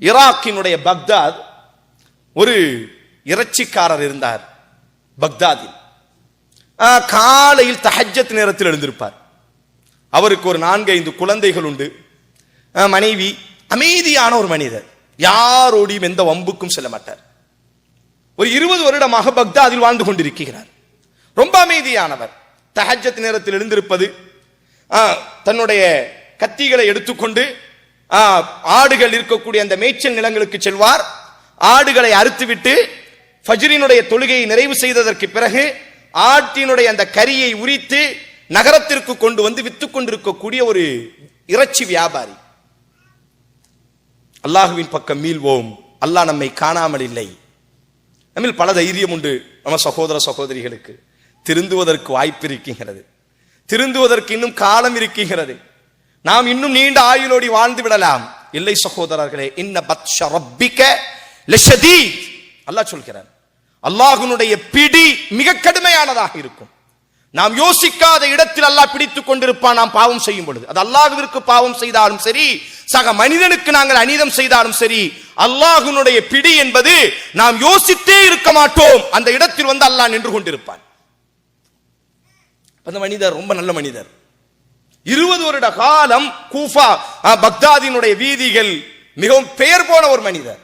ஈராக்கினுடைய Baghdad ஒரு இறைச்சிக்காரர் இருந்தார் பக்தாதில். காலையில் தஹஜ்ஜத் நேரத்தில் எழுந்திருப்பார். அவருக்கு ஒரு நான்கு ஐந்து குழந்தைகள் உண்டு. மனைவி அமைதியான ஒரு மனிதர். யாரோடையும் எந்த வம்புக்கும் செல்ல மாட்டார். ஒரு இருபது வருடமாக பக்தாதில் வாழ்ந்து கொண்டிருக்கிறார். ரொம்ப அமைதியானவர். தஹஜ்ஜத் நேரத்தில் எழுந்திருப்பது ஆ, தன்னுடைய கத்திகளை எடுத்துக்கொண்டு ஆடுகள் இருக்கக்கூடிய அந்த மேய்ச்சல் நிலங்களுக்கு செல்வார். ஆடுகளை அறுத்துவிட்டு ஃபஜ்ரினுடைய தொழுகையை நிறைவு செய்ததற்கு பிறகு ஆட்டினுடைய அந்த கரியை உரித்து நகரத்திற்கு கொண்டு வந்து வித்துக் கொண்டிருக்கக்கூடிய ஒரு இறைச்சி வியாபாரி. அல்லாஹுவின் பக்கம் மீள்வோம். அல்லாஹ் நம்மை காணாமல் இல்லை. நம்மில் பல தைரியம் உண்டு நம்ம சகோதர சகோதரிகளுக்கு. திருந்துவதற்கு வாய்ப்பு இருக்குகிறது திருந்துவதற்கு இன்னும் காலம் இருக்கின்றது. நாம் இன்னும் நீண்ட ஆயுளோடி வாழ்ந்து விடலாம். இல்லை சகோதரர்களே இன்ன பத்ஷ ரப்பிக்க லஷதீத். அல்லாஹ் சொல்கிறார் அல்லாஹுனுடைய பிடி மிக கடுமையானதாக இருக்கும். நாம் யோசிக்காத இடத்தில் அல்லாஹ் பிடித்துக் கொண்டிருப்பான் நாம் பாவம் செய்யும் பொழுது. அது அல்லாஹுவிற்கு பாவம் செய்தாலும் சரி சக மனிதனுக்கு நாங்கள் அநீதம் செய்தாலும் சரி அல்லாஹுனுடைய பிடி என்பது நாம் யோசித்தே இருக்க மாட்டோம். அந்த இடத்தில் வந்து அல்லாஹ் நின்று கொண்டிருப்பான். அந்த மனிதர் ரொம்ப நல்ல மனிதர். இருபது வருட காலம் கூஃபா பக்தாதினுடைய வீதிகள் மிகவும் பெயர் போன ஒரு மனிதர்.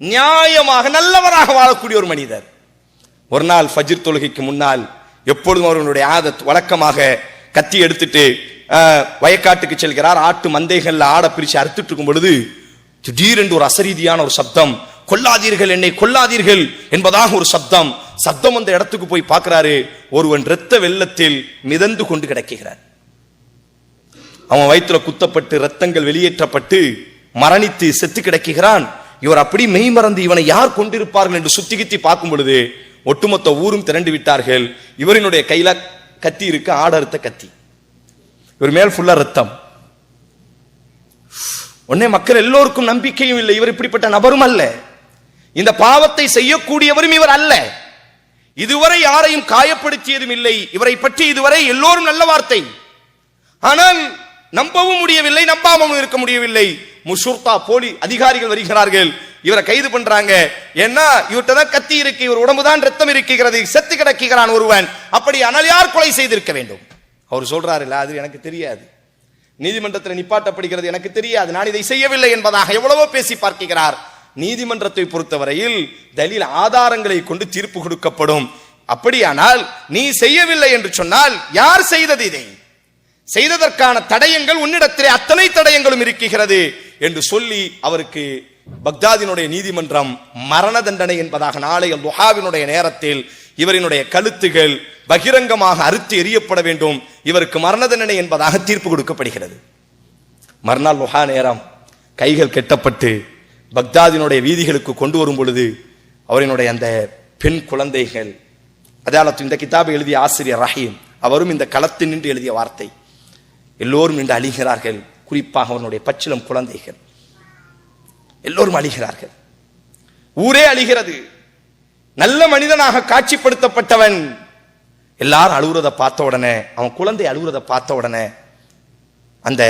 நியாயமாக நல்லவராக வாழக்கூடிய ஒரு மனிதர். ஒரு நாள் ஃபஜிர் தொழுகைக்கு முன்னால் எப்பொழுதும் அவர்களுடைய ஆதத் வழக்கமாக கத்தி எடுத்துட்டு வயக்காட்டுக்கு செல்கிறார். ஆட்டு மந்தைகள்ல ஆட பிரிச்சு அறுத்துட்டு இருக்கும் பொழுது திடீரென்று ஒரு அசரீதியான ஒரு சப்தம் கொல்லாதீர்கள் என்னை கொல்லாதீர்கள் என்பதாக ஒரு சப்தம் சப்தம் அந்த இடத்துக்கு போய் பார்க்கிறாரு. ஒருவன் இரத்த வெள்ளத்தில் மிதந்து கொண்டு கிடக்குகிறார். அவன் வயிற்றுல குத்தப்பட்டு ரத்தங்கள் வெளியேற்றப்பட்டு மரணித்து செத்து கிடக்குகிறான். இவர் அப்படி மெய் மறந்து இவனை யார் கொண்டிருப்பார்கள் என்று சுத்தி கித்தி பார்க்கும் பொழுது ஒட்டுமொத்த ஊரும் திரண்டு விட்டார்கள். இவரினுடைய கையில கத்தி இருக்கு ஆடறுத்த கத்தி. இவர் மேல் ஃபுல்லா ரத்தம் உடனே மக்கள் எல்லோருக்கும் நம்பிக்கையும் இல்லை இவர் இப்படிப்பட்ட நபரும் அல்ல. இந்த பாவத்தை செய்யக்கூடியவரும் இவர் அல்ல. இதுவரை யாரையும் காயப்படுத்தியதும் இல்லை. இவரை பற்றி இதுவரை எல்லோரும் நல்ல வார்த்தை. ஆனால் நம்பவும் முடியவில்லை நம்பாமலும் இருக்க முடியவில்லை. முஷூர்தா போலி அதிகாரிகள் வருகிறார்கள். இவரை கைது பண்றாங்க. ஏன்னா இவர்கிட்ட தான் கத்தி இருக்கு இவர் உடம்பு தான் ரத்தம் இருக்கிறது செத்து கிடக்குகிறான் ஒருவன். அப்படி ஆனால் யார் கொலை செய்திருக்க வேண்டும்? அவர் சொல்றாரு இல்ல அது எனக்கு தெரியாது. நீதிமன்றத்தில் நிப்பாட்டப்படுகிறது எனக்கு தெரியாது. நான் இதை செய்யவில்லை என்பதாக எவ்வளவோ பேசி பார்க்கிறார். நீதிமன்றத்தை பொறுத்தவரையில் தலில் ஆதாரங்களை கொண்டு தீர்ப்பு கொடுக்கப்படும். அப்படியானால் நீ செய்யவில்லை என்று சொன்னால் யார் செய்தது இதை? செய்ததற்கான தடயங்கள் உன்னிடத்திலே அத்தனை தடயங்களும் இருக்கிறது என்று சொல்லி அவருக்கு பக்தாதினுடைய நீதிமன்றம் மரண தண்டனை என்பதாக நாளைய லுஹாவினுடைய நேரத்தில் இவரினுடைய கழுத்துகள் பகிரங்கமாக அறுத்து எரியப்பட வேண்டும். இவருக்கு மரண தண்டனை என்பதாக தீர்ப்பு கொடுக்கப்படுகிறது. மறுநாள் லுஹா நேரம் கைகள் கெட்டப்பட்டு பக்தாதினுடைய வீதிகளுக்கு கொண்டு வரும் பொழுது அவரினுடைய அந்த பெண் குழந்தைகள் அதாலத்து இந்த கிதாபை எழுதிய ஆசிரியர் ரஹீம் அவரும் இந்த களத்தில் நின்று எழுதிய வார்த்தை. எல்லோரும் நின்று அழிகிறார்கள். குறிப்பாக அவனுடைய பச்சிலம் குழந்தைகள். எல்லோரும் அழிகிறார்கள். ஊரே அழிகிறது. நல்ல மனிதனாக காட்சிப்படுத்தப்பட்டவன். எல்லாரும் அழுகுறதை பார்த்த உடனே அவன் குழந்தை அழுகுறதை பார்த்த உடனே அந்த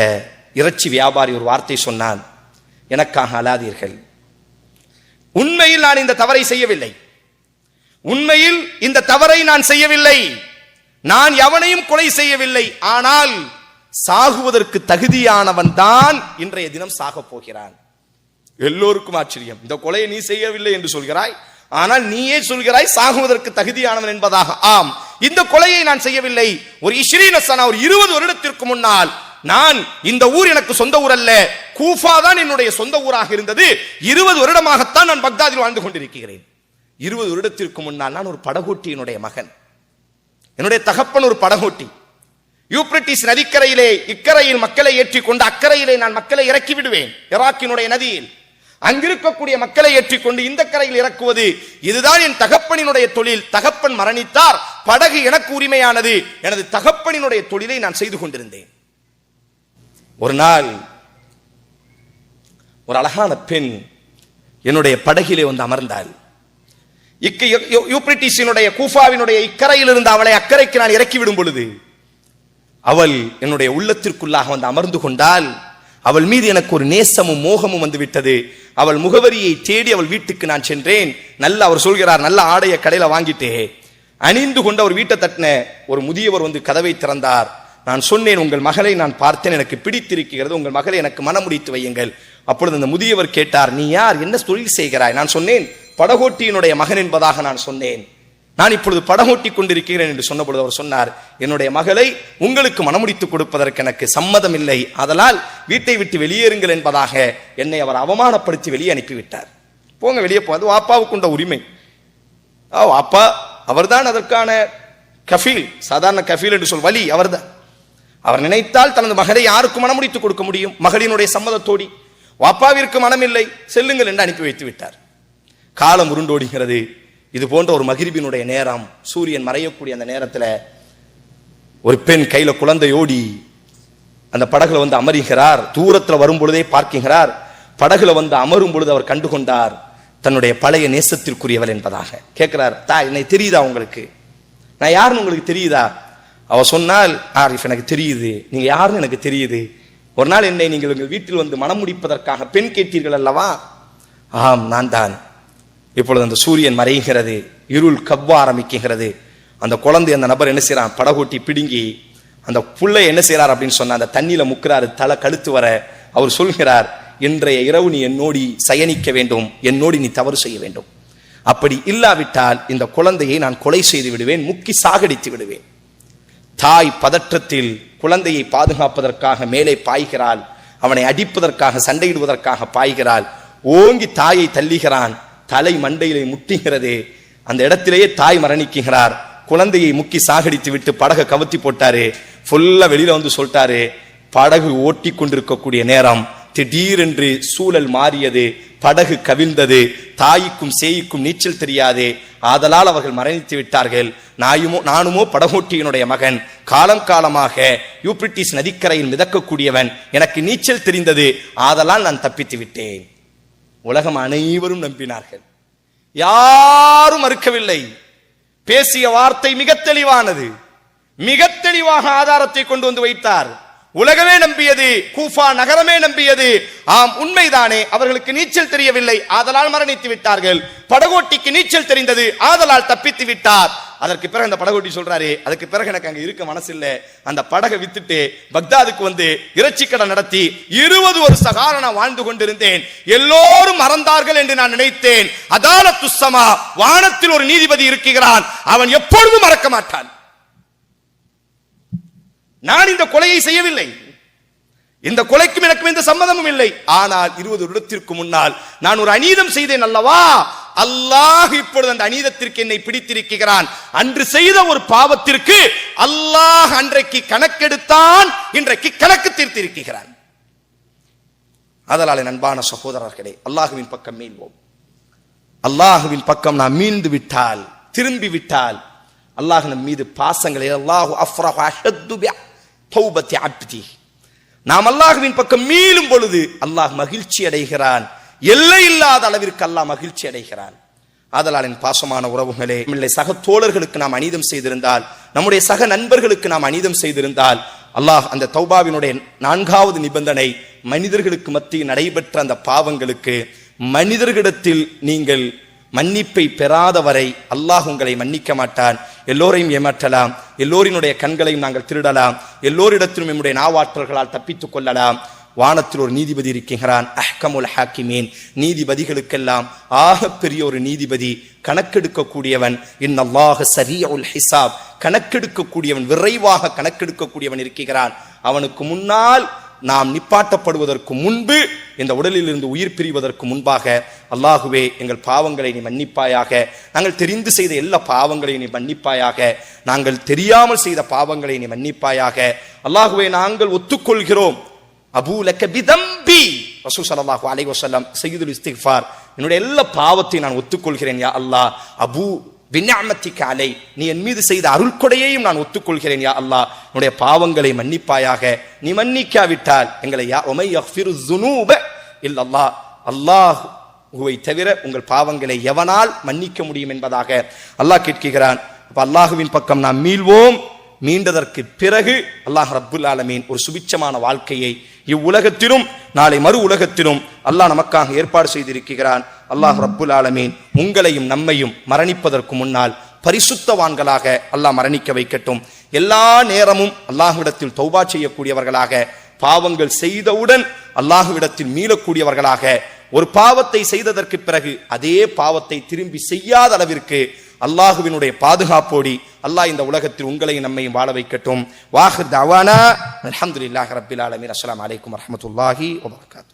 இறைச்சி வியாபாரி ஒரு வார்த்தை சொன்னான். எனக்காக அழாதீர்கள். உண்மையில் நான் இந்த தவறை செய்யவில்லை. உண்மையில் இந்த தவறை நான் செய்யவில்லை. நான் எவனையும் கொலை செய்யவில்லை. ஆனால் சாகுவதற்கு தகுதியானவன் தான் இன்றைய தினம் சாகப் போகிறான். எல்லோருக்கும் ஆச்சரியம். இந்த கொலையை நீ செய்யவில்லை என்று சொல்கிறாய். ஆனால் நீயே சொல்கிறாய் சாகுவதற்கு தகுதியானவன் என்பதாக. ஆம் இந்த கொலையை நான் செய்யவில்லை. ஒரு இஸ்ரீனசனா ஒரு இருபது வருடத்திற்கு முன்னால் நான் இந்த ஊர் எனக்கு சொந்த ஊர் அல்ல. கூஃபா தான் என்னுடைய சொந்த ஊராக இருந்தது. இருபது வருடமாகத்தான் நான் பக்தாதில் வாழ்ந்து கொண்டிருக்கிறேன். இருபது வருடத்திற்கு முன்னால் நான் ஒரு படகோட்டியினுடைய மகன். என்னுடைய தகப்பன் ஒரு படகோட்டி. யூப்ரட்டிஸ் நதிக்கரையிலே இக்கரையில் மக்களை ஏற்றிக் கொண்டு அக்கறையிலே நான் மக்களை இறக்கி விடுவேன். ஈராக்கினுடைய நதியில். அங்கிருக்கக்கூடிய மக்களை ஏற்றிக்கொண்டு இந்த கரையில் இறக்குவது இதுதான் என் தகப்பனினுடைய தொழில். தகப்பன் மரணித்தார் படகு எனக்கு உரிமையானது. எனது தகப்பனினுடைய தொழிலை நான் செய்து கொண்டிருந்தேன். ஒரு நாள் ஒரு அழகான பெண் என்னுடைய படகிலே வந்து அமர்ந்தாள். இக்கு யூப்ரிட்டிஸினுடைய கூஃபாவினுடைய இக்கரையில் இருந்து அவளை அக்கறைக்கு நான் இறக்கி விடும் பொழுது அவள் என்னுடைய உள்ளத்திற்குள்ளாக வந்து அமர்ந்து கொண்டால் அவள் மீது எனக்கு ஒரு நேசமும் மோகமும் வந்துவிட்டது. அவள் முகவரியை தேடி அவள் வீட்டுக்கு நான் சென்றேன். நல்ல அவர் சொல்கிறார் நல்ல ஆடைய கடையில வாங்கிட்டே. அணிந்து கொண்டு அவர் வீட்டை தட்டின ஒரு முதியவர் வந்து கதவை திறந்தார். நான் சொன்னேன் உங்கள் மகளை நான் பார்த்தேன் எனக்கு பிடித்திருக்கிறது. உங்கள் மகளை எனக்கு மனமுடித்து வையுங்கள். அப்பொழுது அந்த முதியவர் கேட்டார் நீ யார்? என்ன தொழில் செய்கிறாய்? நான் சொன்னேன் படகோட்டியினுடைய மகன் என்பதாக நான் சொன்னேன். நான் இப்பொழுது படகோட்டி கொண்டிருக்கிறேன் என்று சொன்னபொழுது அவர் சொன்னார் என்னுடைய மகளை உங்களுக்கு மனமுடித்து கொடுப்பதற்கு எனக்கு சம்மதம் இல்லை அதனால் வீட்டை விட்டு வெளியேறுங்கள் என்பதாக என்னை அவர் அவமானப்படுத்தி வெளியே அனுப்பிவிட்டார். போங்க வெளியே போ. அது வாப்பாவுக்கு உண்ட உரிமை. ஆ அப்பா அவர்தான் அதற்கான கஃபீல் சாதாரண கஃபீல் என்று சொல் வலி அவர்தான். அவர் நினைத்தால் தனது மகளை யாருக்கு மனமுடித்து கொடுக்க முடியும்? மகளினுடைய சம்மதத்தோடி. வாப்பாவிற்கு மனமில்லை செல்லுங்கள் என்று அனுப்பி வைத்து விட்டார். காலம் உருண்டோடுகிறது. இது போன்ற ஒரு மகிழ்வினுடைய நேரம் சூரியன் மறையக்கூடிய அந்த நேரத்தில் ஒரு பெண் கையில் குழந்தையோடி அந்த படகுல வந்து அமருகிறார். தூரத்தில் வரும் பொழுதே பார்க்கிறார் படகுல வந்து அமரும் பொழுது அவர் கண்டுகொண்டார் தன்னுடைய பழைய நேசத்திற்குரியவள் என்பதாக. கேட்கிறார் தா என்னை தெரியுதா உங்களுக்கு? நான் யாருன்னு உங்களுக்கு தெரியுதா? அவ சொன்னால் ஆரிஃப் எனக்கு தெரியுது. நீங்க யாருன்னு எனக்கு தெரியுது. ஒரு நாள் என்னை நீங்கள் உங்கள் வீட்டில் வந்து மனம் முடிப்பதற்காக பெண் கேட்டீர்கள் அல்லவா? ஆம் நான் தான். இப்பொழுது அந்த சூரியன் மறைகிறது இருள் கவ்வ ஆரம்பிக்கிறது. அந்த குழந்தை அந்த நபர் என்ன செய்யறான் படகோட்டி பிடுங்கி அந்த புள்ளை என்ன செய்யறார் அப்படின்னு சொன்ன அந்த தண்ணியில முக்கிறாரு தலை கழுத்து வர அவர் சொல்கிறார் இன்றைய இரவு நீ என்னோடி சயனிக்க வேண்டும் என்னோடி நீ தவறு செய்ய வேண்டும். அப்படி இல்லாவிட்டால் இந்த குழந்தையை நான் கொலை செய்து விடுவேன் முக்கி சாகடித்து விடுவேன். தாய் பதற்றத்தில் குழந்தையை பாதுகாப்பதற்காக மேலே பாய்கிறாள் அவனை அடிப்பதற்காக சண்டையிடுவதற்காக பாய்கிறாள். ஓங்கி தாயை தள்ளுகிறான் தலை மண்டையிலே முட்டுகிறது அந்த இடத்திலேயே தாய் மரணிக்குகிறார். குழந்தையை முக்கி சாகடித்து விட்டு படகை கவுத்தி போட்டாரு ஃபுல்லா வெளியில வந்து சொல்லிட்டாரு படகு ஓட்டி கொண்டிருக்கக்கூடிய நேரம் திடீரென்று சூழல் மாறியது படகு கவிழ்ந்தது தாய்க்கும் சேய்க்கும் நீச்சல் தெரியாது ஆதலால் அவர்கள் மரணித்து விட்டார்கள். நாயுமோ நானுமோ படகோட்டியினுடைய மகன் காலம் காலமாக யூப்ரிட்டிஸ் நதிக்கரையில் மிதக்கக்கூடியவன் எனக்கு நீச்சல் தெரிந்தது ஆதலால் நான் தப்பித்து விட்டேன். உலகம் அனைவரும் நம்பினார்கள். யாரும் மறுக்கவில்லை. பேசிய வார்த்தை மிக தெளிவானது. மிக தெளிவாக ஆதாரத்தை கொண்டு வந்து வைத்தார். உலகமே நம்பியது கூஃபா நகரமே நம்பியது. ஆம் உண்மைதானே அவர்களுக்கு நீச்சல் தெரியவில்லை. ஆதலால் மரணித்து விட்டார்கள். படகோட்டிக்கு நீச்சல் தெரிந்தது ஆதலால் தப்பித்து விட்டார். அதற்கு பிறகு அந்த படகோட்டி சொல்றாரு அதுக்கு பிறகு எனக்கு அங்க இருக்க மனசு இல்ல அந்த படகை வித்துட்டு பக்தாதுக்கு வந்து இறைச்சி கடை நடத்தி இருபது வருஷ காலம் நான் வாழ்ந்து கொண்டிருந்தேன். எல்லோரும் மறந்தார்கள் என்று நான் நினைத்தேன். அதான துஸ்ஸமா வானத்தில் ஒரு நீதிபதி இருக்கிறான். அவன் எப்பொழுதும் மறக்க மாட்டான். நான் இந்த கொலையை செய்யவில்லை. இந்த கொலைக்கும் எனக்கும் எந்த சம்மதமும் இல்லை. ஆனால் இருபது வருடத்திற்கு முன்னால் நான் ஒரு அநீதம் செய்தேன் அல்லவா? அல்லாஹ் இப்பொழுது அந்த அநீதத்திற்கு என்னை பிடித்திருக்கிறான். அன்று செய்த ஒரு பாவத்திற்கு அல்லாஹ் அன்றைக்கு கணக்கெடுத்தான் இன்றைக்கு கணக்கு தீர்த்திருக்கிறான். அதனால நண்பான சகோதரர்களே அல்லாஹுவின் பக்கம் மீள்வோம். அல்லாஹுவின் பக்கம் நாம் மீண்டு விட்டால் திரும்பி விட்டால் அல்லாஹ் நம் மீது பாசங்களை அல்லாஹு அஃப்ரஹு அஷத்து தௌபத்தி அப்தி. நாம் அல்லாஹுவின் பக்கம் மீளும் பொழுது அல்லாஹ் மகிழ்ச்சி அடைகிறான். எல்லை இல்லாத அளவிற்கு அல்லாஹ் மகிழ்ச்சி அடைகிறான். ஆதலால் என் பாசமான உறவுகளே நம்முடைய சக தோழர்களுக்கு நாம் அநீதம் செய்திருந்தால் நம்முடைய சக நண்பர்களுக்கு நாம் அநீதம் செய்திருந்தால் அல்லாஹ் அந்த தௌபாவினுடைய நான்காவது நிபந்தனை மனிதர்களுக்கு மத்தியில் நடைபெற்ற அந்த பாவங்களுக்கு மனிதர்களிடத்தில் நீங்கள் மன்னிப்பை பெறாத வரை அல்லாஹ் உங்களை மன்னிக்க மாட்டான். எல்லோரையும் ஏமாற்றலாம் எல்லோரினுடைய கண்களையும் நாங்கள் திருடலாம் எல்லோரிடத்திலும் நம்முடைய நாவாற்றல்களால் தப்பித்துக் கொள்ளலாம். வானத்தில் ஒரு நீதிபதி இருக்கிறான் அஹ்கமுல் ஹாக்கிமீன். நீதிபதிகளுக்கெல்லாம் ஆகப்பெரிய ஒரு நீதிபதி கணக்கெடுக்கக்கூடியவன் இந்நல்லாஹ் சரியா உல் ஹிசாப். கணக்கெடுக்கக்கூடியவன் விரைவாக கணக்கெடுக்கக்கூடியவன் இருக்கிறான் அவனுக்கு முன்னால் நாம் நிப்பாட்டப்படுவதற்கு முன்பு இந்த உடலில் இருந்து உயிர் பிரிவதற்கு முன்பாக அல்லாஹுவே எங்கள் பாவங்களை நீ மன்னிப்பாயாக. நாங்கள் தெரிந்து செய்த எல்லா பாவங்களையும் நீ மன்னிப்பாயாக. நாங்கள் தெரியாமல் செய்த பாவங்களை நீ மன்னிப்பாயாக. அல்லாஹுவே நாங்கள் ஒத்துக்கொள்கிறோம். அபூலக்க பிதம்பி. ரசூ ஸல்லல்லாஹு அலைஹி வஸல்லம் சய்யிதுல் இஸ்திக்ஃபார். என்னுடைய எல்லா பாவத்தையும் நான் ஒத்துக்கொள்கிறேன் யா அல்லாஹ். அபூ பின்னிஅமத்திக காலை நீ என் மீது செய்த அருள்கொடையையும் நான் ஒத்துக்கொள்கிறேன் யா அல்லாஹ். என்னுடைய பாவங்களை மன்னிப்பாயாக. நீ மன்னிக்காவிட்டால் எங்களை யா உமை யஃபிரு ஜுனூப இல்லல்லாஹ். அல்லாஹ் உவை தவிர உங்கள் பாவங்களை எவனால் மன்னிக்க முடியும் என்பதாக அல்லாஹ் கேட்கிறான். அப்ப அல்லாஹுவின் பக்கம் நாம் மீள்வோம். மீண்டதற்கு பிறகு அல்லாஹ் ரப்புல் ஆலமீன் ஒரு சுபிச்சமான வாழ்க்கையை இவ்வுலகத்திலும் நாளை மறு உலகத்திலும் அல்லாஹ் நமக்காக ஏற்பாடு செய்திருக்கிறான். அல்லாஹ் ரப்புல் ஆலமீன் உங்களையும் நம்மையும் மரணிப்பதற்கு முன்னால் பரிசுத்தவான்களாக அல்லாஹ் மரணிக்க வைக்கட்டும். எல்லா நேரமும் அல்லாஹ்விடத்தில் தௌபா செய்யக்கூடியவர்களாக பாவங்கள் செய்தவுடன் அல்லாஹுவிடத்தில் மீளக்கூடியவர்களாக ஒரு பாவத்தை செய்ததற்கு பிறகு அதே பாவத்தை திரும்பி செய்யாத அளவிற்கு அல்லாஹுவினுடைய பாதுகாப்போடி அல்லாஹ் இந்த உலகத்தில் உங்களையும் நம்மையும் வாழ வைக்கட்டும். வாஹிர் தவானா. அலமதுல்லாஹ் ரபில் ஆலமீன். அஸ்லாம் அலைக்கும் வரமத்துல்லாஹி வபர்காத்.